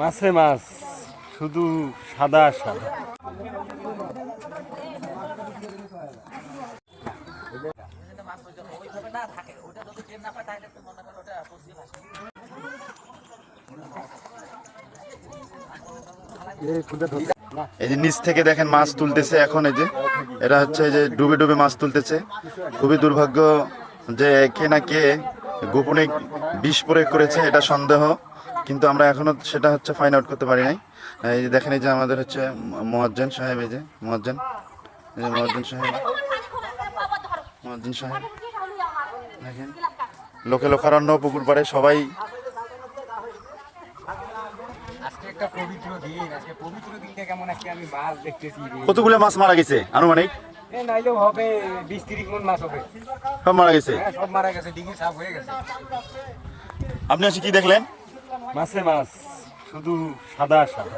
মাছে মাছ, শুধু সাদা সাদা। এই যে নিচ থেকে দেখেন মাছ তুলতেছে এখন এই যে। এরা হচ্ছে যে ডুবে ডুবে মাছ তুলতেছে। খুবই দুর্ভাগ্য যে কে না কে গোপনে বিষ প্রয়োগ করেছে, এটা সন্দেহ। কিন্তু আমরা এখনও সেটা হচ্ছে ফাইন্ড আউট করতে পারি নাই। এই যে দেখেন এই যে আমাদের হচ্ছে মোয়াজ্জেন সাহেব এই যে মোয়াজ্জেন এই যে মোয়াজ্জেন সাহেব। মোয়াজ্জেন সাহেব। দেখেন লোকে লোকারণ্য পুকুর পাড়ে সবাই। কতগুলো মাছ মারা গেছে আনুমানিক? নাইলেও হবে বিশ তিরিশ মন মাছ হবে। সব মারা গেছে? হ্যাঁ সব মারা গেছে ডিঙি সাফ হয়ে গেছে। আপনি আজকে কি দেখলেন? মাছে মাছ শুধু সাদা সাদা।